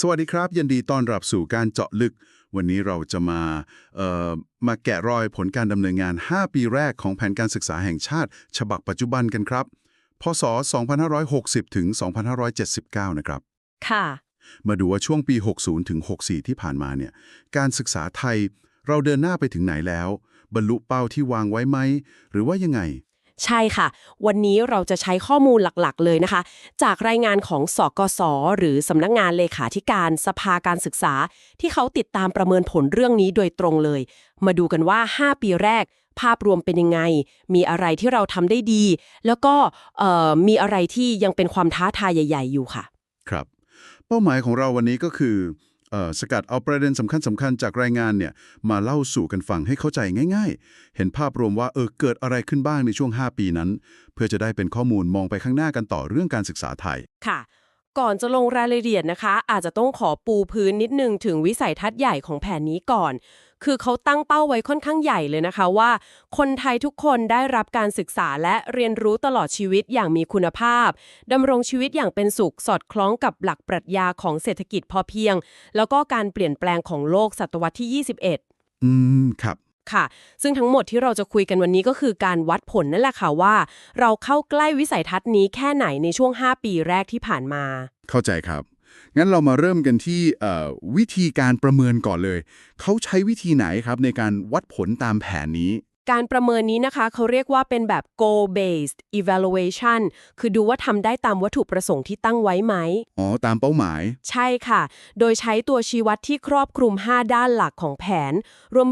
สวัสดีครับยินดีต้อนรับสู่การเจาะลึก วันนี้เราจะมาเอ่อมาแกะรอยผลการดำเนินงาน 5 ปีแรกของแผนการศึกษาแห่งชาติ ฉบับปัจจุบันกันครับ พศ 2560 ถึง 2579 นะครับ ค่ะ มาดูว่าช่วงปี 60 ถึง 64 ที่ผ่านมาเนี่ย การศึกษาไทยเราเดินหน้าไปถึงไหนแล้ว บรรลุเป้าที่วางไว้ไหม หรือว่ายังไง ใช่ค่ะ วันนี้เราจะใช้ข้อมูลหลักๆ เลยนะคะ จากรายงานของสกส หรือสำนักงานเลขาธิการสภาการศึกษา ที่เขาติดตามประเมินผลเรื่องนี้โดยตรงเลย มาดูกันว่า 5 ปีแรก ภาพรวมเป็นยังไง มีอะไรที่เราทำได้ดี แล้วก็มีอะไรที่ยังเป็นความท้าทายใหญ่ ๆ อยู่ค่ะ ครับ เป้าหมายของเราวันนี้ก็คือ สกัดเอาประเด็นสำคัญสำคัญๆจากรายงานเนี่ยมาเล่าสู่กันฟังให้เข้าใจง่าย ๆ เห็นภาพรวมว่าเออเกิดอะไรขึ้นบ้างในช่วง 5 ปีนั้น เพื่อจะได้เป็นข้อมูลมองไปข้างหน้ากันต่อเรื่องการศึกษาไทยค่ะ ก่อนจะลงรายละเอียดนะคะ อาจจะต้องขอปูพื้นนิดนึงถึงวิสัยทัศน์ใหญ่ของแผนนี้ก่อน คือเขาตั้งเป้าไว้ค่อนข้างใหญ่เลยนะคะว่า คนไทยทุกคนได้รับการศึกษาและเรียนรู้ตลอดชีวิตอย่างมีคุณภาพดำรงชีวิตอย่างเป็นสุขสอดคล้องกับหลักปรัชญาของเศรษฐกิจพอเพียง แล้วก็การเปลี่ยนแปลงของโลกศตวรรษที่ 21 อืมครับค่ะ ซึ่งทั้งหมดที่เราจะคุยกันวันนี้ก็คือการวัดผลนั่นแหละค่ะว่า เราเข้าใกล้วิสัยทัศน์นี้แค่ไหนในช่วง 5 ปีแรกที่ผ่านมา เข้าใจครับ งั้นเรามาเริ่มกันที่เอ่อวิธีการประเมินก่อนเลย เขาใช้วิธีไหนครับในการวัดผลตามแผนนี้ การประเมินนี้นะคะเขาเรียกว่าเป็นแบบ goal based evaluation คือดูว่าทำได้ตามวัตถุประสงค์ที่ตั้งไว้ไหม อ๋อ ตามเป้าหมาย ใช่ค่ะ โดยใช้ตัวชี้วัดที่ครอบคลุม 5 ด้านหลักของแผน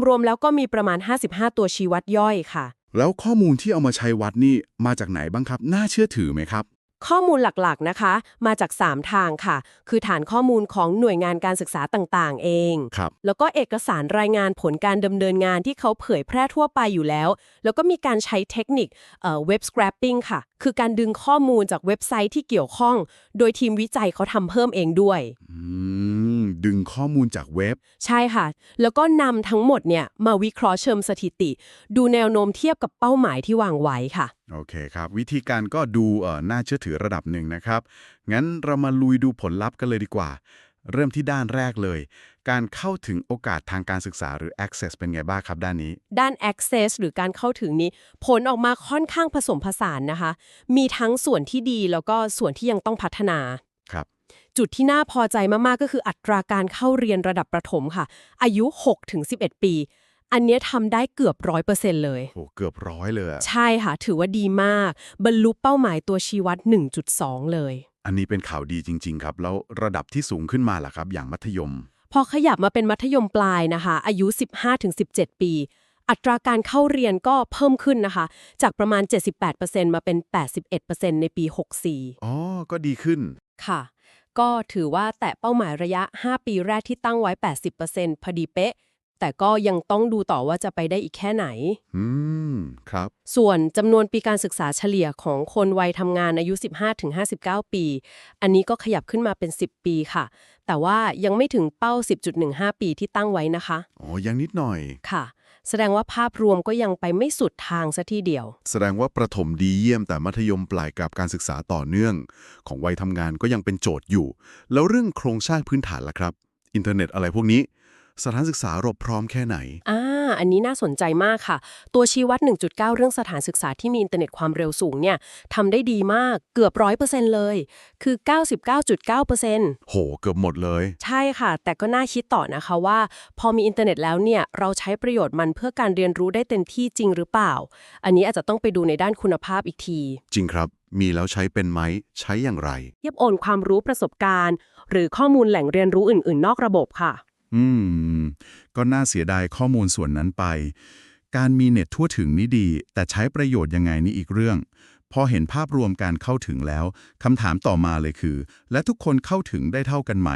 รวมๆแล้วก็มีประมาณ 55 ตัวชี้วัดย่อยค่ะแล้วข้อมูลที่เอามาใช้วัดนี่มาจากไหนบ้างครับ น่าเชื่อถือไหมครับ ข้อมูลหลักๆนะคะ มาจาก 3 ทางค่ะ คือฐานข้อมูลของหน่วยงานการศึกษาต่างๆ เอง ครับ แล้วก็เอกสารรายงานผลการดำเนินงานที่เขาเผยแพร่ทั่วไปอยู่แล้ว แล้วก็มีการใช้เทคนิคเว็บ scrapping ค่ะ คือการดึงข้อมูลจากเว็บไซต์ที่เกี่ยวข้อง โดยทีมวิจัยเขาทำเพิ่มเองด้วย อืม ดึงข้อมูลจากเว็บ ใช่ค่ะ แล้วก็นำทั้งหมดเนี่ยมาวิเคราะห์เชิงสถิติ ดูแนวโน้มเทียบกับเป้าหมายที่วางไว้ค่ะ โอเคครับ วิธีการก็ดูเอ่อน่าเชื่อถือระดับหนึ่งนะครับ งั้นเรามาลุยดูผลลัพธ์กันเลยดีกว่า เริ่มที่ด้านแรกเลย การเข้าถึงโอกาสทางการศึกษาหรือ access เป็นไงบ้างครับด้านนี้ ด้าน access หรือการเข้าถึงนี้ ผลออกมาค่อนข้างผสมผสานนะคะ มีทั้งส่วนที่ดีแล้วก็ส่วนที่ยังต้องพัฒนาครับ จุดที่น่าพอใจมากๆ ก็คืออัตราการเข้าเรียนระดับประถมค่ะ อายุ 6-11 ปี อันเนี้ยทำได้เกือบร้อยเปอร์เซ็นต์เลย โหเกือบร้อยเลยอะใช่ค่ะ ถือว่าดีมาก บรรลุเป้าหมายตัวชี้วัด 1.2 เลย อันนี้เป็นข่าวดีจริง ๆ ครับ แล้วระดับที่สูงขึ้นมาล่ะครับ อย่างมัธยม พอขยับมาเป็นมัธยมปลายนะคะ อายุ 15-17 ปี อัตราการเข้าเรียนก็เพิ่มขึ้นนะคะ จากประมาณ 78%มาเป็น 81%ในปี 64 อ๋อ ก็ดีขึ้น ค่ะ ก็ถือว่าแตะเป้าหมายระยะ 5 ปีแรกที่ตั้งไว้ 80%พอดีเป๊ะ แต่ก็ยังต้องดูต่อว่าจะไปได้อีกแค่ไหน อืม ครับ ส่วนจำนวนปีการศึกษาเฉลี่ยของคนวัยทำงานอายุ 15-59 ปี อันนี้ก็ขยับขึ้นมาเป็น 10 ปีค่ะ แต่ว่ายังไม่ถึงเป้า 10.15 ปีที่ตั้งไว้นะคะ อ๋อ ยังนิดหน่อย ค่ะ แสดงว่าภาพรวมก็ยังไปไม่สุดทางซะทีเดียว แสดงว่าประถมดีเยี่ยมแต่มัธยมปลายกับการศึกษาต่อเนื่อง ของวัยทำงานก็ยังเป็นโจทย์อยู่ แล้วเรื่องโครงสร้างพื้นฐานล่ะครับ อินเทอร์เน็ตอะไรพวกนี้ สถานศึกษารบพร้อมแค่ไหน อ่า อันนี้น่าสนใจมากค่ะ ตัวชี้วัด 1.9 เรื่องสถานศึกษาที่มีอินเทอร์เน็ตความเร็วสูงเนี่ยทำได้ดีมากเกือบ100%เลย คือ 99.9%โห เกือบหมดเลย ใช่ค่ะ แต่ก็น่าคิดต่อนะคะว่า พอมีอินเทอร์เน็ตแล้วเนี่ยเราใช้ประโยชน์มันเพื่อการเรียนรู้ได้เต็มที่จริงหรือเปล่า อันนี้อาจจะต้องไปดูในด้านคุณภาพอีกที จริงครับมีแล้วใช้เป็นไหมใช้อย่างไร เทียบโอนความรู้ประสบการณ์ หรือข้อมูลแหล่งเรียนรู้อื่น ๆ นอกระบบค่ะ อืม ก็น่าเสียดายข้อมูลส่วนนั้นไป การมีเน็ตทั่วถึงนี่ดี แต่ใช้ประโยชน์ยังไงนี่อีกเรื่อง พอเห็นภาพรวมการเข้าถึงแล้วคำถามต่อมาเลยคือ และทุกคนเข้าถึงได้เท่ากันไหม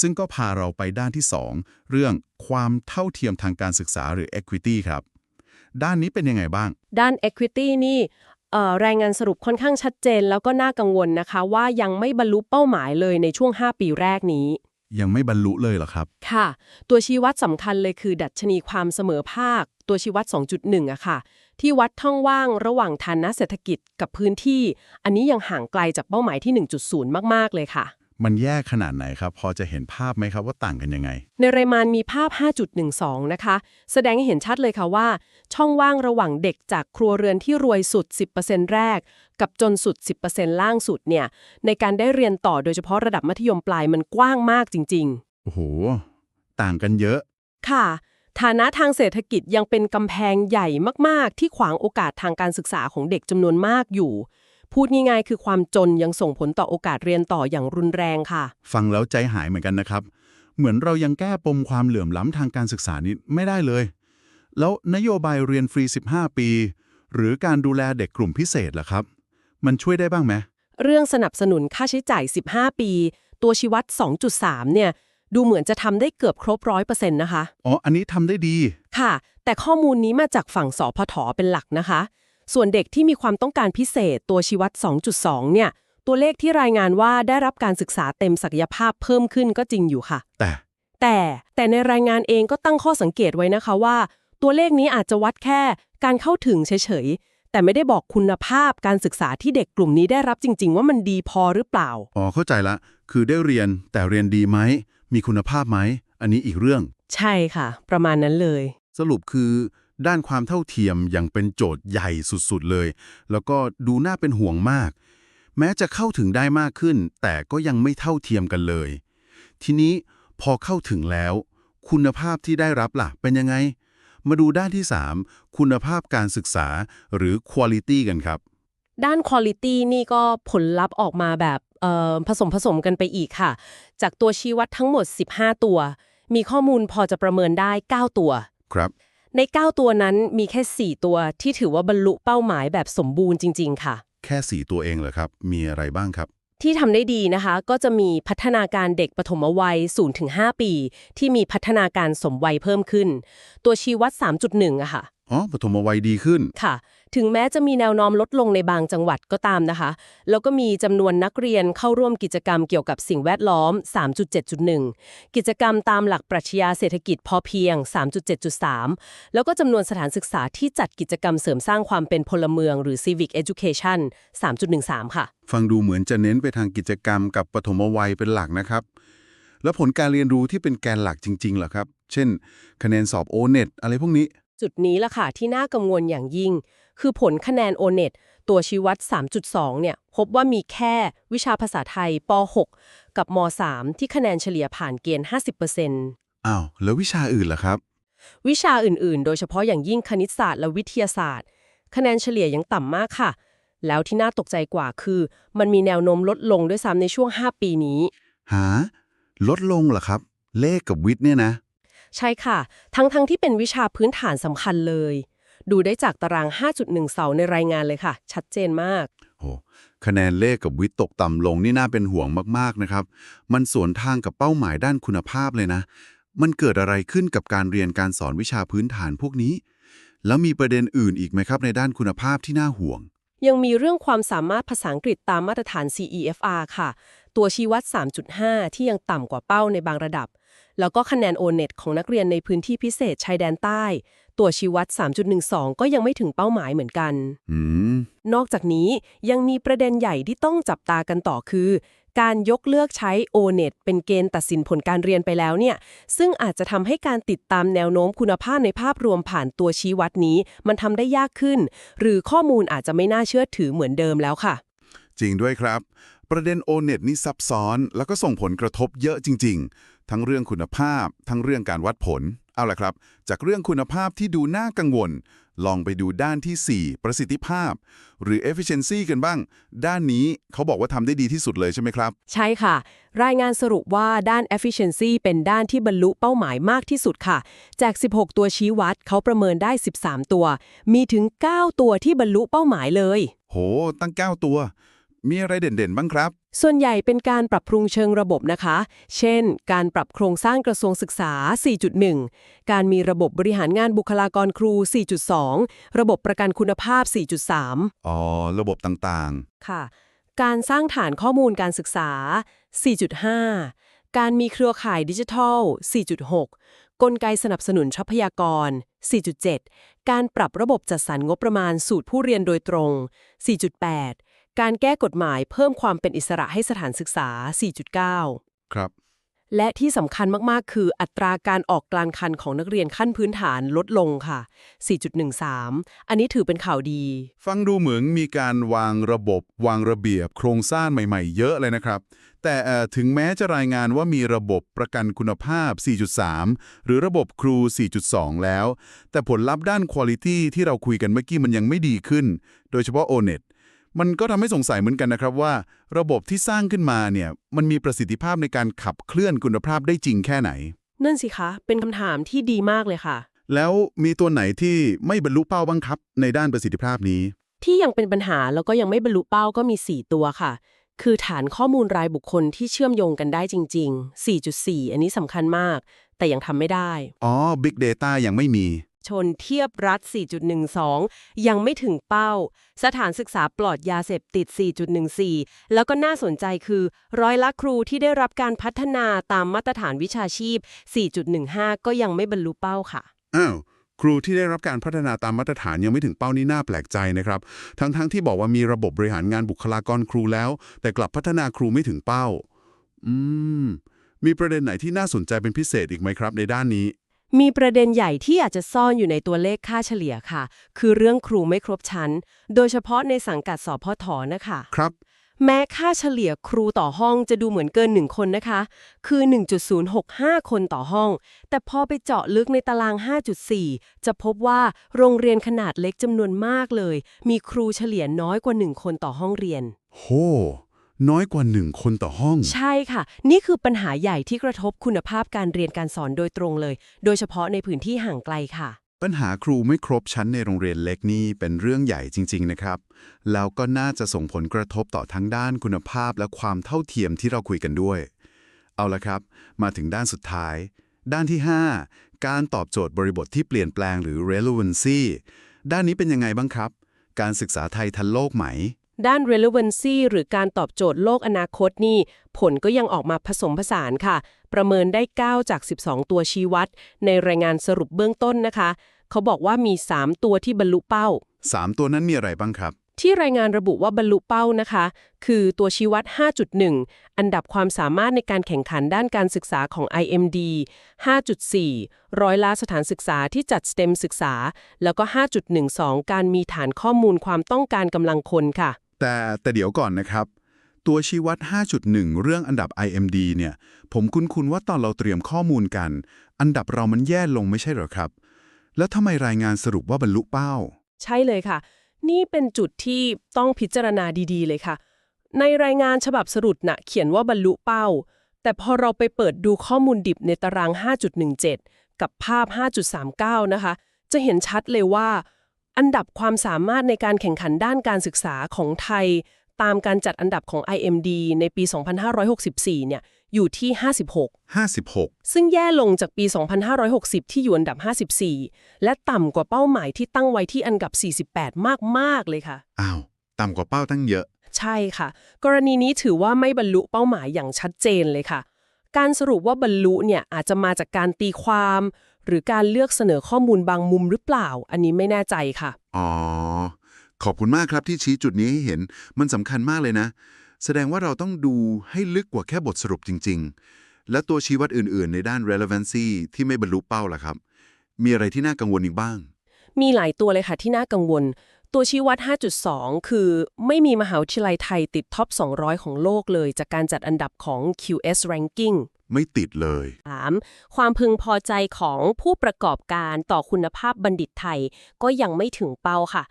ซึ่งก็พาเราไปด้านที่ 2 เรื่องความเท่าเทียมทางการศึกษาหรือ equity ครับ ด้านนี้เป็นยังไงบ้าง ด้าน Equity นี่รายงานสรุปค่อนข้างชัดเจน แล้วก็น่ากังวลนะคะ ว่ายังไม่บรรลุเป้าหมายเลยในช่วง 5 ปีแรกนี้ ยังไม่บรรลุเลยเหรอครับ ค่ะ ตัวชี้วัดสำคัญเลยคือ ดัชนีความเสมอภาค ตัวชี้วัด 2.1อะค่ะ ที่วัดท่องว่างระหว่างฐานะเศรษฐกิจกับพื้นที่ อันนี้ยังห่างไกลจากเป้าหมายที่ 1.0 มาก ๆ เลยค่ะ มันแย่ขนาดไหนครับ พอจะเห็นภาพไหมครับว่าต่างกันยังไง ในรายมานมีภาพ 5.12 นะคะ แสดงให้เห็นชัดเลยค่ะว่า ช่องว่างระหว่างเด็กจากครัวเรือนที่รวยสุด 10%แรก กับจนสุด 10%ล่างสุดเนี่ย ในการได้เรียนต่อโดยเฉพาะระดับมัธยมปลายมันกว้างมากจริง ๆ โอ้โห ต่างกันเยอะ ค่ะ ฐานะทางเศรษฐกิจยังเป็นกำแพงใหญ่มาก ๆ ที่ขวางโอกาสทางการศึกษาของเด็กจำนวนมากอยู่ พูดง่ายๆ คือความจนยังส่งผลต่อโอกาสเรียนต่ออย่างรุนแรงค่ะ ฟังแล้วใจหายเหมือนกันนะครับ เหมือนเรายังแก้ปมความเหลื่อมล้ำทางการศึกษานี้ไม่ได้เลย แล้วนโยบายเรียนฟรี 15 ปี หรือการดูแลเด็กกลุ่มพิเศษล่ะครับ มันช่วยได้บ้างไหมเรื่องสนับสนุนค่าใช้จ่าย 15 ปี ตัวชี้วัด 2.3 เนี่ย ดูเหมือนจะทำได้เกือบครบร้อยเปอร์เซ็นต์นะคะ อ๋อ อันนี้ทำได้ดี ค่ะ แต่ข้อมูลนี้มาจากฝั่งสพทเป็นหลักนะคะ ส่วนเด็กที่มีความต้องการพิเศษตัวชี้วัด 2.2 เนี่ย ตัวเลขที่รายงานว่าได้รับการศึกษาเต็มศักยภาพเพิ่มขึ้นก็จริงอยู่ค่ะ แต่ แต่แต่ในรายงานเองก็ตั้งข้อสังเกตไว้นะคะว่า ตัวเลขนี้อาจจะวัดแค่การเข้าถึงเฉยๆ แต่ไม่ได้บอกคุณภาพการศึกษาที่เด็กกลุ่มนี้ได้รับจริง ๆ ว่ามันดีพอหรือเปล่า อ๋อเข้าใจละ คือได้เรียนแต่เรียนดีไหม มีคุณภาพไหม อันนี้อีกเรื่อง ใช่ค่ะ ประมาณนั้นเลย สรุปคือ ด้านความเท่าเทียมยังเป็นโจทย์ใหญ่สุดๆเลย แล้วก็ดูน่าเป็นห่วงมาก แม้จะเข้าถึงได้มากขึ้น แต่ก็ยังไม่เท่าเทียมกันเลย ทีนี้พอเข้าถึงแล้ว คุณภาพที่ได้รับล่ะ เป็นยังไง มาดูด้านที่ 3 คุณภาพการศึกษาหรือ quality กันครับ ด้าน Quality นี่ก็ผลลัพธ์ออกมาแบบเอ่อผสมผสมกันไปอีกค่ะ จากตัวชี้วัดทั้งหมด 15 ตัว มีข้อมูลพอจะประเมินได้ 9 ตัวครับ ใน 9 ตัวนั้นมีแค่ 4 ตัวที่ถือว่าบรรลุเป้าหมายแบบสมบูรณ์จริง ๆ ค่ะ แค่ 4 ตัวเองเหรอครับ มีอะไรบ้างครับ ที่ทำได้ดีนะคะ ก็จะมีพัฒนาการเด็กปฐมวัย 0-5 ปี ที่มีพัฒนาการสมวัยเพิ่มขึ้น ตัวชี้วัด 3.1อะค่ะ อ๋อ ปฐมวัยดีขึ้น ค่ะ ถึงแม้จะมีแนวโน้มลดลงในบางจังหวัดก็ตามนะคะ แล้วก็มีจำนวนนักเรียนเข้าร่วมกิจกรรมเกี่ยวกับสิ่งแวดล้อม 3.7.1 กิจกรรมตามหลักปรัชญาเศรษฐกิจพอเพียง 3.7.3 แล้วก็จำนวนสถานศึกษาที่จัดกิจกรรมเสริมสร้างความเป็นพลเมืองหรือ civic education 3.13 ค่ะ ฟังดูเหมือนจะเน้นไปทางกิจกรรมกับปฐมวัยเป็นหลักนะครับ แล้วผลการเรียนรู้ที่เป็นแกนหลักจริงๆเหรอครับ เช่น คะแนนสอบ O-NET อะไรพวกนี้ จุดนี้ล่ะค่ะที่น่ากังวลอย่างยิ่ง คือผลคะแนน O-NET ตัวชี้วัด 3.2 เนี่ย พบว่ามีแค่วิชาภาษาไทยป .6 กับม .3 ที่คะแนนเฉลี่ยผ่านเกณฑ์ 50%อ้าว แล้ววิชาอื่นล่ะครับ วิชาอื่นๆ โดยเฉพาะอย่างยิ่งคณิตศาสตร์และวิทยาศาสตร์ คะแนนเฉลี่ยยังต่ำมากค่ะ แล้วที่น่าตกใจกว่าคือ มันมีแนวโน้มลดลงด้วยซ้ำในช่วง 5 ปีนี้หาลดลงเหรอครับ เลขกับวิทย์เนี่ยนะ ใช่ค่ะ ทั้งๆทที่เป็นวิชาพื้นฐานสำคัญเลย ดูได้จากตาราง 5.1 เสาในรายงานเลยค่ะ ชัดเจนมากโหคะแนนเลขกับวิทย์ตกต่ำลงนี่น่าเป็นห่วงมากๆนะครับ มันสวนทางกับเป้าหมายด้านคุณภาพเลยนะ มันเกิดอะไรขึ้นกับการเรียนการสอนวิชาพื้นฐานพวกนี้ แล้วมีประเด็นอื่นอีกไหมครับในด้านคุณภาพที่น่าห่วง ยังมีเรื่องความสามารถภาษาอังกฤษตามมาตรฐาน CEFR ค่ะ ตัวชี้วัด 3.5 ที่ยังต่ำกว่าเป้าในบางระดับแล้วก็คะแนน O-NET ของนักเรียนในพื้นที่พิเศษชายแดนใต้ ตัวชี้วัด 3.12 ก็ยังไม่ถึงเป้าหมายเหมือนกันอืมนอกจากนี้ยังมีประเด็นใหญ่ที่ต้องจับตากันต่อคือ การยกเลิกใช้ O-NET เป็นเกณฑ์ตัดสินผลการเรียนไปแล้วเนี่ย ซึ่งอาจจะทำให้การติดตามแนวโน้มคุณภาพในภาพรวมผ่านตัวชี้วัดนี้ มันทำได้ยากขึ้น หรือข้อมูลอาจจะไม่น่าเชื่อถือเหมือนเดิมแล้วค่ะ จริงด้วยครับ ประเด็น O-NET นี่ซับซ้อน แล้วก็ส่งผลกระทบเยอะจริง ๆ ทั้งเรื่องคุณภาพ ทั้งเรื่องการวัดผล เอาล่ะครับ จากเรื่องคุณภาพที่ดูน่ากังวล ลองไปดูด้านที่ 4 ประสิทธิภาพ หรือ efficiency กันบ้าง ด้านนี้เขาบอกว่าทำได้ดีที่สุดเลยใช่ไหมครับ ใช่ค่ะ รายงานสรุปว่าด้าน efficiency เป็นด้านที่บรรลุเป้าหมายมากที่สุดค่ะ จาก 16 ตัวชี้วัดเขาประเมินได้ 13 ตัว มีถึง 9 ตัวที่บรรลุเป้าหมายเลย โห ตั้ง 9 ตัว มีอะไรเด่นๆ บ้างครับ ส่วนใหญ่เป็นการปรับปรุงเชิงระบบนะคะ เช่น การปรับโครงสร้างกระทรวงศึกษา 4.1 การมีระบบบริหารงานบุคลากรครู 4.2 ระบบประกันคุณภาพ 4.3 อ๋อ ระบบต่างค่ะ การสร้างฐานข้อมูลการศึกษา 4.5 การมีเครือข่ายดิจิทัล 4.6 กลไกสนับสนุนทรัพยากร 4.7 การปรับระบบจัดสรรงบประมาณสูตรผู้เรียนโดยตรง 4.8 การแก้กฎหมายเพิ่มความเป็นอิสระให้สถานศึกษา 4.9 ครับ และที่สำคัญมาก ๆ คืออัตราการออกกลานคันของนักเรียนขั้นพื้นฐานลดลงค่ะ 4.13 อันนี้ถือเป็นข่าวดี ฟังดูเหมือนมีการวางระบบ วางระเบียบ โครงสร้างใหม่ๆ เยอะเลยนะครับ แต่เอ่อถึงแม้จะรายงานว่ามีระบบประกันคุณภาพ 4.3 หรือระบบครู 4.2 แล้ว แต่ผลลัพธ์ด้านคุณภาพที่เราคุยกันเมื่อกี้มันยังไม่ดีขึ้น โดยเฉพาะ O-NET มันก็ทำให้สงสัยเหมือนกันนะครับว่า ระบบที่สร้างขึ้นมาเนี่ยมันมีประสิทธิภาพในการขับเคลื่อนคุณภาพได้จริงแค่ไหน นั่นสิคะ เป็นคำถามที่ดีมากเลยค่ะ แล้วมีตัวไหนที่ไม่บรรลุเป้าบ้างครับในด้านประสิทธิภาพนี้ ที่ยังเป็นปัญหาแล้วก็ยังไม่บรรลุเป้าก็มี 4 ตัวค่ะ คือฐานข้อมูลรายบุคคลที่เชื่อมโยงกันได้จริง ๆ 4.4 อันนี้สำคัญมาก แต่ยังทำไม่ได้ อ๋อ Big Data ยังไม่มี ชนเทียบรัฐ 4.12 ยังไม่ถึงเป้า สถานศึกษาปลอดยาเสพติด 4.14 แล้วก็น่าสนใจคือ ร้อยละครูที่ได้รับการพัฒนาตามมาตรฐานวิชาชีพ 4.15 ก็ยังไม่บรรลุเป้าค่ะ อ้าวครูที่ได้รับการพัฒนาตามมาตรฐานยังไม่ถึงเป้านี่น่าแปลกใจนะครับ ทั้งๆทที่บอกว่ามีระบบบริหารงานบุคลากรครูแล้ว แต่กลับพัฒนาครูไม่ถึงเป้า อืม มีประเด็นไหนที่น่าสนใจเป็นพิเศษอีกไหมครับในด้านนี้ มีประเด็นใหญ่ที่อาจจะซ่อนอยู่ในตัวเลขค่าเฉลี่ยค่ะ คือเรื่องครูไม่ครบชั้น โดยเฉพาะในสังกัดสพทนะคะ ครับ แม้ค่าเฉลี่ยครูต่อห้องจะดูเหมือนเกิน 1 คนนะคะ คือ 1.065 คนต่อห้อง แต่พอไปเจาะลึกในตาราง 5.4 จะพบว่าโรงเรียนขนาดเล็กจำนวนมากเลย มีครูเฉลี่ยน้อยกว่า 1 คนต่อห้องเรียนโห น้อยกว่าหนึ่งคนต่อห้อง ใช่ค่ะ นี่คือปัญหาใหญ่ที่กระทบคุณภาพการเรียนการสอนโดยตรงเลย โดยเฉพาะในพื้นที่ห่างไกลค่ะ ปัญหาครูไม่ครบชั้นในโรงเรียนเล็กนี่เป็นเรื่องใหญ่จริง ๆ นะครับ แล้วก็น่าจะส่งผลกระทบต่อทั้งด้านคุณภาพและความเท่าเทียมที่เราคุยกันด้วย เอาละครับ มาถึงด้านสุดท้าย ด้านที่ 5 การตอบโจทย์บริบทที่เปลี่ยนแปลงหรือ relevancy ด้านนี้เป็นยังไงบ้างครับ การศึกษาไทยทันโลกไหม ด้าน relevancy หรือการตอบโจทย์โลกอนาคตนี่ ผลก็ยังออกมาผสมผสานค่ะ ประเมินได้ 9 จาก 12 ตัวชี้วัด ในรายงานสรุปเบื้องต้นนะคะ เขาบอกว่ามี 3 ตัวที่บรรลุเป้า 3 ตัวนั้นมีอะไรบ้างครับ ที่รายงานระบุว่าบรรลุเป้านะคะ คือตัวชี้วัด 5.1 อันดับความสามารถในการแข่งขันด้านการศึกษาของ IMD 5.4 ร้อยละสถานศึกษาที่จัด STEM ศึกษา แล้วก็ 5.12 การมีฐานข้อมูลความต้องการกำลังคนค่ะ แต่แต่เดี๋ยวก่อนนะครับ ตัวชี้วัด 5.1 เรื่องอันดับ IMD เนี่ย ผมคุ้นๆว่าตอนเราเตรียมข้อมูลกัน อันดับเรามันแย่ลงไม่ใช่หรอครับ แล้วทำไมรายงานสรุปว่าบรรลุเป้า ใช่เลยค่ะ นี่เป็นจุดที่ต้องพิจารณาดีๆ เลยค่ะ ในรายงานฉบับสรุปน่ะเขียนว่าบรรลุเป้า แต่พอเราไปเปิดดูข้อมูลดิบในตาราง 5.17 กับภาพ 5.39 นะคะ จะเห็นชัดเลยว่า อันดับความสามารถในการแข่งขันด้านการศึกษาของไทย ตามการจัดอันดับของ IMD ในปี 2564 เนี่ยอยู่ที่ 56 56 ซึ่งแย่ลงจากปี 2560 ที่อยู่อันดับ 54 และต่ำกว่าเป้าหมายที่ตั้งไว้ที่อันดับ 48 มาก ๆ เลยค่ะ อ้าว ต่ำกว่าเป้าตั้งเยอะ ใช่ค่ะ กรณีนี้ถือว่าไม่บรรลุเป้าหมายอย่างชัดเจนเลยค่ะ การสรุปว่าบรรลุเนี่ยอาจจะมาจากการตีความ หรือการเลือกเสนอข้อมูลบางมุมหรือเปล่า อันนี้ไม่แน่ใจค่ะ อ๋อ ขอบคุณมากครับที่ชี้จุดนี้ให้เห็นมันสำคัญมากเลยนะ แสดงว่าเราต้องดูให้ลึกกว่าแค่บทสรุปจริง ๆ และตัวชี้วัดอื่น ๆ ในด้าน relevancy ที่ไม่บรรลุเป้าล่ะครับ มีอะไรที่น่ากังวลอีกบ้าง มีหลายตัวเลยค่ะที่น่ากังวล ตัวชี้วัด 5.2 คือ ไม่มีมหาวิทยาลัยไทยติดท็อป 200 ของโลกเลย จากการจัดอันดับของ QS Ranking ไม่ติดเลย 3. ความพึงพอใจของผู้ประกอบการต่อคุณภาพบัณฑิตไทย ก็ยังไม่ถึงเป้าค่ะ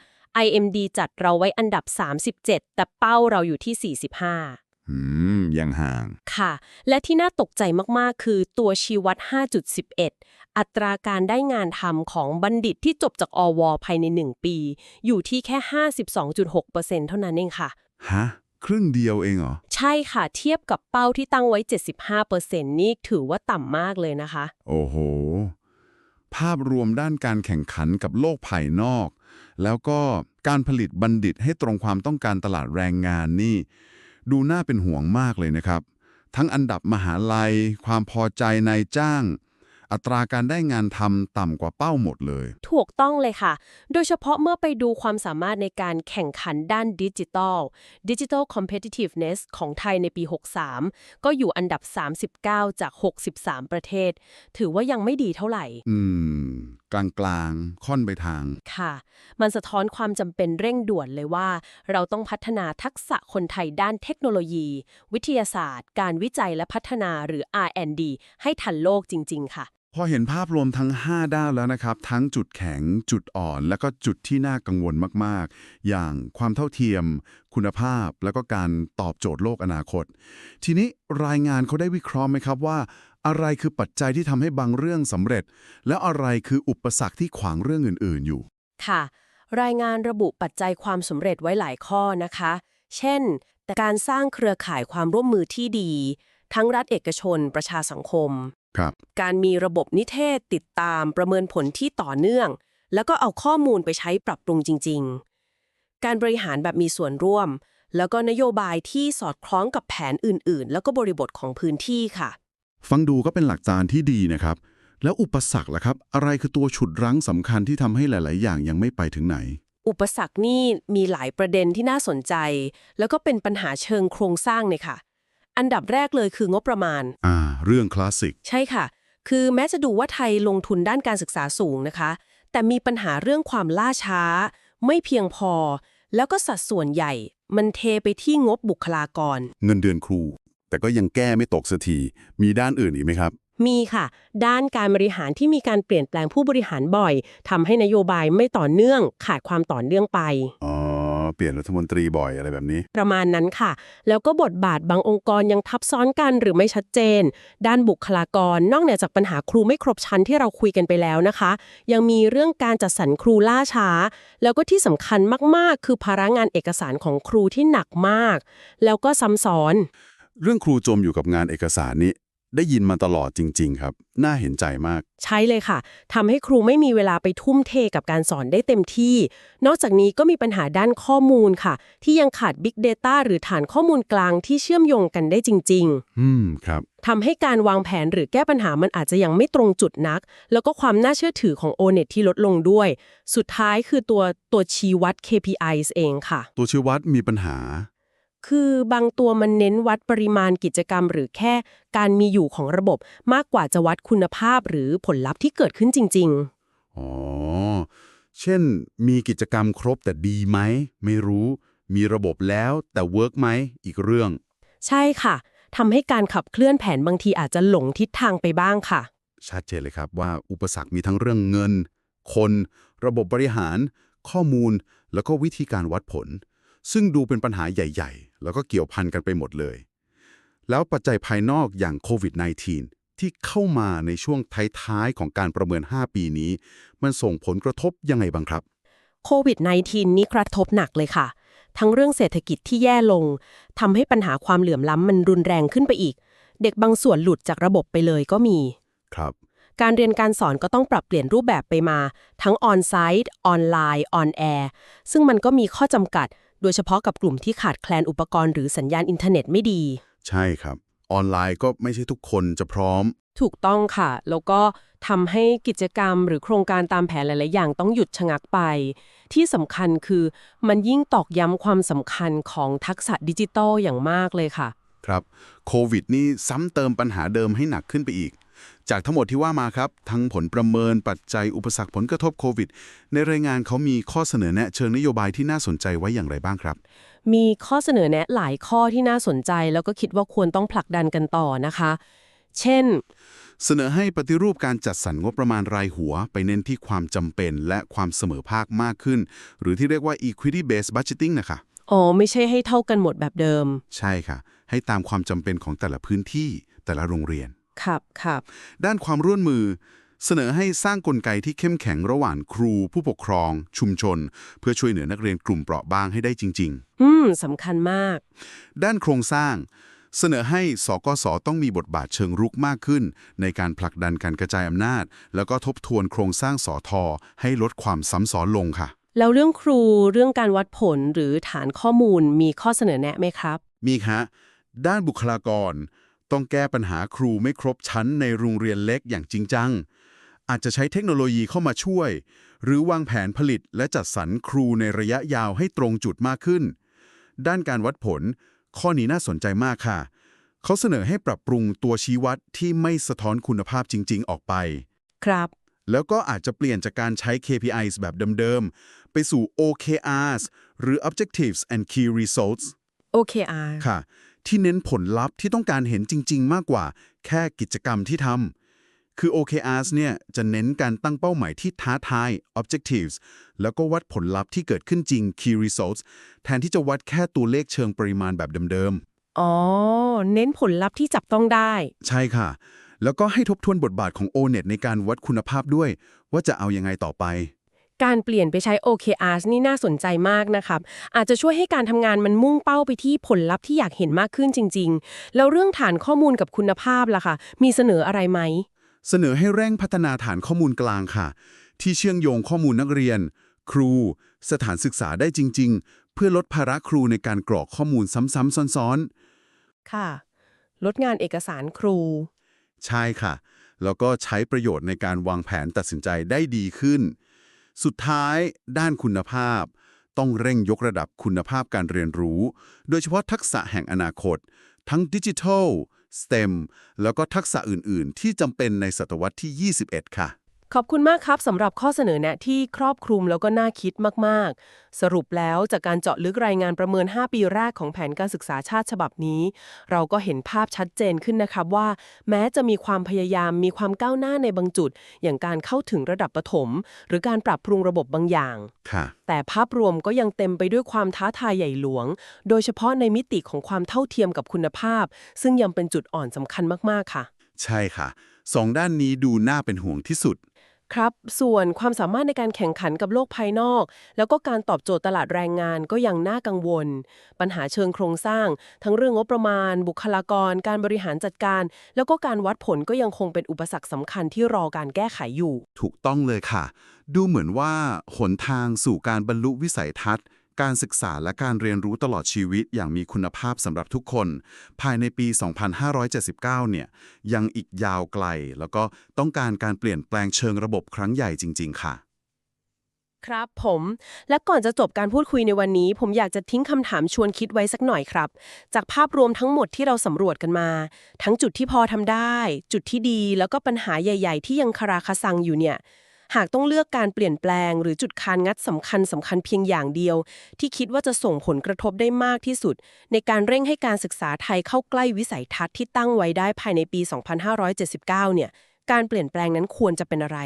IMD จัดเราไว้อันดับ 37 แต่เป้าเราอยู่ที่ 45อืม ยังห่าง ค่ะ และที่น่าตกใจมาก ๆ คือตัวชี้วัด 5.11 อัตราการได้งานทำของบัณฑิตที่จบจากอวภายใน 1 ปี อยู่ที่แค่ 52.6%เท่านั้นเองค่ะ ฮะ ครึ่งเดียวเองเหรอ ใช่ค่ะ เทียบกับเป้าที่ตั้งไว้ 75%นี่ถือว่าต่ำมากเลยนะคะ โอ้โห ภาพรวมด้านการแข่งขันกับโลกภายนอก แล้วก็การผลิตบัณฑิตให้ตรงความต้องการตลาดแรงงานนี่ ดูน่าเป็นห่วงมากเลยนะครับ ทั้งอันดับมหาลัย ความพอใจนายจ้าง อัตราการได้งานทำต่ำกว่าเป้าหมดเลย ถูกต้องเลยค่ะ โดยเฉพาะเมื่อไปดูความสามารถในการแข่งขันด้านดิจิทัล Digital Competitiveness ของไทยในปี 63 ก็อยู่อันดับ 39 จาก 63 ประเทศ ถือว่ายังไม่ดีเท่าไหร่ อืม กลางๆ ค่อนไปทาง ค่ะ มันสะท้อนความจำเป็นเร่งด่วนเลยว่า เราต้องพัฒนาทักษะคนไทยด้านเทคโนโลยี วิทยาศาสตร์ การวิจัยและพัฒนาหรือ R&D ให้ทันโลกจริง ๆ ค่ะ พอเห็นภาพรวมทั้ง 5 ด้านแล้วนะครับ ทั้งจุดแข็ง จุดอ่อน และก็จุดที่น่ากังวลมากๆ อย่างความเท่าเทียม คุณภาพ แล้วก็การตอบโจทย์โลกอนาคต ทีนี้รายงานเขาได้วิเคราะห์ไหมครับว่า อะไรคือปัจจัยที่ทำให้บางเรื่องสำเร็จ แล้วอะไรคืออุปสรรคที่ขวางเรื่องอื่น ๆอยู่ ค่ะ รายงานระบุปัจจัยความสำเร็จไว้หลายข้อนะคะ เช่น แต่การสร้างเครือข่ายความร่วมมือที่ดี ทั้งรัฐเอกชน ประชาสังคม ครับ การมีระบบนิเทศติดตามประเมินผลที่ต่อเนื่อง แล้วก็เอาข้อมูลไปใช้ปรับปรุงจริง ๆ การบริหารแบบมีส่วนร่วม แล้วก็นโยบายที่สอดคล้องกับแผนอื่นๆ แล้วก็บริบทของพื้นที่ค่ะ ฟังดูก็เป็นหลักการที่ดีนะครับ แล้วอุปสรรคล่ะครับ อะไรคือตัวฉุดรั้งสำคัญที่ทำให้หลาย ๆ อย่างยังไม่ไปถึงไหนอุปสรรคนี่มีหลายประเด็นที่น่าสนใจ แล้วก็เป็นปัญหาเชิงโครงสร้างเนี่ยค่ะ อันดับแรกเลยคืองบประมาณ อ่า เรื่องคลาสสิก ใช่ค่ะ คือแม้จะดูว่าไทยลงทุนด้านการศึกษาสูงนะคะ แต่มีปัญหาเรื่องความล่าช้า ไม่เพียงพอ แล้วก็สัดส่วนใหญ่ มันเทไปที่งบบุคลากร เงินเดือนครู แต่ก็ยังแก้ไม่ตกสักที มีด้านอื่นอีกไหมครับ มีค่ะ ด้านการบริหารที่มีการเปลี่ยนแปลงผู้บริหารบ่อยทำให้นโยบายไม่ต่อเนื่อง ขาดความต่อเนื่องไป อ๋อ เปลี่ยนรัฐมนตรีบ่อยอะไรแบบนี้ ประมาณนั้นค่ะ แล้วก็บทบาทบางองค์กรยังทับซ้อนกันหรือไม่ชัดเจน ด้านบุคลากรนอกเหนือจากปัญหาครูไม่ครบชั้นที่เราคุยกันไปแล้วนะคะ ยังมีเรื่องการจัดสรรครูล่าช้า แล้วก็ที่สำคัญมากๆ คือภาระงานเอกสารของครูที่หนักมาก แล้วก็ซ้ำซ้อน เรื่องครูจมอยู่กับงานเอกสารนี้ ได้ยินมาตลอดจริง ๆ ครับ น่าเห็นใจมาก ใช่เลยค่ะทำให้ครูไม่มีเวลาไปทุ่มเทกับการสอนได้เต็มที่ นอกจากนี้ก็มีปัญหาด้านข้อมูลค่ะ ที่ยังขาด Big Data หรือฐานข้อมูลกลางที่เชื่อมโยงกันได้จริง ๆ อืมครับทำให้การวางแผนหรือแก้ปัญหามันอาจจะยังไม่ตรงจุดนัก แล้วก็ความน่าเชื่อถือของ O-Net ที่ลดลงด้วย สุดท้ายคือตัวตัวชี้วัด KPIs เองค่ะ ตัวชี้วัดมีปัญหา คือบางตัวมันเน้นวัดปริมาณกิจกรรม หรือแค่การมีอยู่ของระบบมากกว่าจะวัดคุณภาพหรือผลลัพธ์ที่เกิดขึ้นจริงอ๋อ เช่น มีกิจกรรมครบแต่ดีไหม ไม่รู้ มีระบบแล้วแต่เวิร์กไหม อีกเรื่องๆใช่ค่ะทำให้การขับเคลื่อนแผนบางทีอาจจะหลงทิศทางไปบ้างค่ะ ชัดเจนเลยครับว่าอุปสรรคมีทั้งเรื่องเงิน คน ระบบบบริหาร ข้อมูล แล้วก็วิธีการวัดผล ซึ่งดูเป็นปัญหาใหญ่ ๆ แล้วก็เกี่ยวพันกันไปหมดเลย แล้วปัจจัยภายนอกอย่างโควิด -19 ที่เข้ามาในช่วงท้ายๆ ของการประเมิน 5 ปีนี้ มันส่งผลกระทบยังไงบ้างครับโควิด -19 นี่กระทบหนักเลยค่ะ ทั้งเรื่องเศรษฐกิจที่แย่ลงทำให้ปัญหาความเหลื่อมล้ำมันรุนแรงขึ้นไปอีก เด็กบางส่วนหลุดจากระบบไปเลยก็มี ครับการเรียนการสอนก็ต้องปรับเปลี่ยนรูปแบบไปมา ทั้งออนไซต์ออนไลน์ออนแอร์ซึ่งมันก็มีข้อจำกัด โดยเฉพาะกับกลุ่มที่ขาดแคลนอุปกรณ์หรือสัญญาณอินเทอร์เน็ตไม่ดี ใช่ครับ ออนไลน์ก็ไม่ใช่ทุกคนจะพร้อม ถูกต้องค่ะ แล้วก็ทำให้กิจกรรมหรือโครงการตามแผนหลาย ๆ อย่างต้องหยุดชะงักไป ที่สำคัญคือมันยิ่งตอกย้ำความสำคัญของทักษะดิจิทัลอย่างมากเลยค่ะ ครับโควิดนี่ซ้ำเติมปัญหาเดิมให้หนักขึ้นไปอีก จากทั้งหมดที่ว่ามาครับ ทั้งผลประเมินปัจจัยอุปสรรคผลกระทบโควิด ในรายงานเขามีข้อเสนอแนะเชิงนโยบายที่น่าสนใจไว้อย่างไรบ้างครับ มีข้อเสนอแนะหลายข้อที่น่าสนใจ แล้วก็คิดว่าควรต้องผลักดันกันต่อนะคะ เช่น เสนอให้ปฏิรูปการจัดสรรงบประมาณรายหัว ไปเน้นที่ความจำเป็นและความเสมอภาคมากขึ้น หรือที่เรียกว่า equity based budgeting นะคะอ๋อไม่ใช่ให้เท่ากันหมดแบบเดิม ใช่ค่ะ ให้ตามความจำเป็นของแต่ละพื้นที่แต่ละโรงเรียน ครับครับด้านความร่วมมือ เสนอให้สร้างกลไกที่เข้มแข็งระหว่างครู ผู้ปกครอง ชุมชน เพื่อช่วยเหลือนักเรียนกลุ่มเปราะบางให้ได้จริงอืมสำคัญมากๆด้านโครงสร้าง เสนอให้สกสต้องมีบทบาทเชิงรุกมากขึ้น ในการผลักดันการกระจายอำนาจ แล้วก็ทบทวนโครงสร้างสอทอให้ลดความซ้ำซ้อนลงค่ะ แล้วเรื่องครูเรื่องการวัดผลหรือฐานข้อมูลมีข้อเสนอแนะไหมครับ มีค่ะด้านบุคลากร ต้องแก้ปัญหาครูไม่ครบชั้นในโรงเรียนเล็กอย่างจริงจัง อาจจะใช้เทคโนโลยีเข้ามาช่วย หรือวางแผนผลิตและจัดสรรครูในระยะยาวให้ตรงจุดมากขึ้น ด้านการวัดผล ข้อนี้น่าสนใจมากค่ะ เขาเสนอให้ปรับปรุงตัวชี้วัดที่ไม่สะท้อนคุณภาพจริง ๆ ออกไป ครับ แล้วก็อาจจะเปลี่ยนจากการใช้ KPIs แบบเดิมๆ ไปสู่ OKRs หรือ Objectives and Key Results OKR ค่ะ ที่เน้นผลลัพธ์ที่ต้องการเห็นจริง ๆ มากกว่า แค่กิจกรรมที่ทำคือ OKRs เนี่ยจะเน้นการตั้งเป้าหมายที่ท้าทาย Objectives แล้วก็วัดผลลัพธ์ที่เกิดขึ้นจริง Key Results แทนที่จะวัดแค่ตัวเลขเชิงปริมาณแบบเดิมอ๋อเน้นผลลัพธ์ที่จับต้องได้ๆใช่ค่ะ แล้วก็ให้ทบทวนบทบาทของ ONET ในการวัดคุณภาพด้วย ว่าจะเอายังไงต่อไป การเปลี่ยนไปใช้ OKRs นี่น่าสนใจมากนะครับ อาจจะช่วยให้การทำงานมันมุ่งเป้าไปที่ผลลัพธ์ที่อยากเห็นมากขึ้นจริง ๆ แล้วเรื่องฐานข้อมูลกับคุณภาพล่ะค่ะ มีเสนออะไรไหม เสนอให้เร่งพัฒนาฐานข้อมูลกลางค่ะ ที่เชื่อมโยงข้อมูลนักเรียน ครู สถานศึกษาได้จริง ๆ เพื่อลดภาระครูในการกรอกข้อมูลซ้ำๆซ้อนค่ะ ลดงานเอกสารครูๆใช่ค่ะ แล้วก็ใช้ประโยชน์ในการวางแผนตัดสินใจได้ดีขึ้น สุดท้ายด้านคุณภาพ ต้องเร่งยกระดับคุณภาพการเรียนรู้ โดยเฉพาะทักษะแห่งอนาคต ทั้งดิจิทัล STEM แล้วก็ทักษะอื่น ๆ ที่จำเป็นในศตวรรษที่ 21 ค่ะ ขอบคุณมากครับสำหรับข้อเสนอแนะที่ครอบคลุมแล้วก็น่าคิดมาก ๆ สรุปแล้วจากการเจาะลึกรายงานประเมิน 5 ปีแรกของแผนการศึกษาชาติฉบับนี้ เราก็เห็นภาพชัดเจนขึ้นนะครับว่า แม้จะมีความพยายามมีความก้าวหน้าในบางจุด อย่างการเข้าถึงระดับประถม หรือการปรับปรุงระบบบางอย่างค่ะแต่ภาพรวมก็ยังเต็มไปด้วยความท้าทายใหญ่หลวง โดยเฉพาะในมิติของความเท่าเทียมกับคุณภาพ ซึ่งยังเป็นจุดอ่อนสำคัญมาก ๆ ค่ะ ใช่ค่ะสองด้านนี้ดูน่าเป็นห่วงที่สุด ครับ ส่วนความสามารถในการแข่งขันกับโลกภายนอก แล้วก็การตอบโจทย์ตลาดแรงงานก็ยังน่ากังวล ปัญหาเชิงโครงสร้าง ทั้งเรื่องงบประมาณ บุคลากร การบริหารจัดการ แล้วก็การวัดผลก็ยังคงเป็นอุปสรรคสำคัญที่รอการแก้ไขอยู่ ถูกต้องเลยค่ะ ดูเหมือนว่าหนทางสู่การบรรลุวิสัยทัศน์ การศึกษาและการเรียนรู้ตลอดชีวิตอย่างมีคุณภาพสำหรับทุกคน ภายในปี 2579 เนี่ย ยังอีกยาวไกล แล้วก็ต้องการการเปลี่ยนแปลงเชิงระบบครั้งใหญ่จริง ๆ ค่ะ ครับผม และก่อนจะจบการพูดคุยในวันนี้ ผมอยากจะทิ้งคำถามชวนคิดไว้สักหน่อยครับ จากภาพรวมทั้งหมดที่เราสำรวจกันมา ทั้งจุดที่พอทำได้ จุดที่ดี แล้วก็ปัญหาใหญ่ ๆ ที่ยังคาราคาซังอยู่เนี่ย หากต้องเลือกการเปลี่ยนแปลง หรือจุดคานงัดสำคัญสำคัญเพียงอย่างเดียว ที่คิดว่าจะส่งผลกระทบได้มากที่สุด ในการเร่งให้การศึกษาไทยเข้าใกล้วิสัยทัศน์ที่ตั้งไว้ได้ภายในปี 2579 เนี่ย การเปลี่ยนแปลงนั้นควรจะเป็นอะไร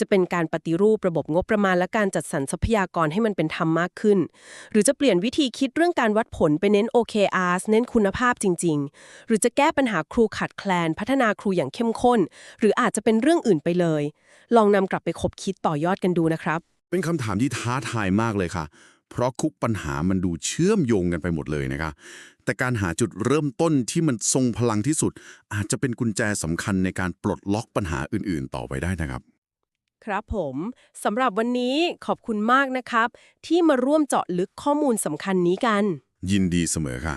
จะเป็นการปฏิรูประบบงบประมาณและการจัดสรรทรัพยากรให้มันเป็นธรรมมากขึ้น หรือจะเปลี่ยนวิธีคิดเรื่องการวัดผลไปเน้น OKRs เน้นคุณภาพจริง ๆ หรือจะแก้ปัญหาครูขาดแคลน พัฒนาครูอย่างเข้มข้น หรืออาจจะเป็นเรื่องอื่นไปเลย ลองนำกลับไปคบคิดต่อยอดกันดูนะครับ เป็นคำถามที่ท้าทายมากเลยค่ะ เพราะคุกปัญหามันดูเชื่อมโยงกันไปหมดเลยนะคะแต่การหาจุดเริ่มต้นที่มันทรงพลังที่สุด อาจจะเป็นกุญแจสำคัญในการปลดล็อกปัญหาอื่นๆ ต่อไปได้นะครับ ครับผมสำหรับวันนี้ขอบคุณมากนะครับ ที่มาร่วมเจาะลึกข้อมูลสำคัญนี้กัน ยินดีเสมอค่ะ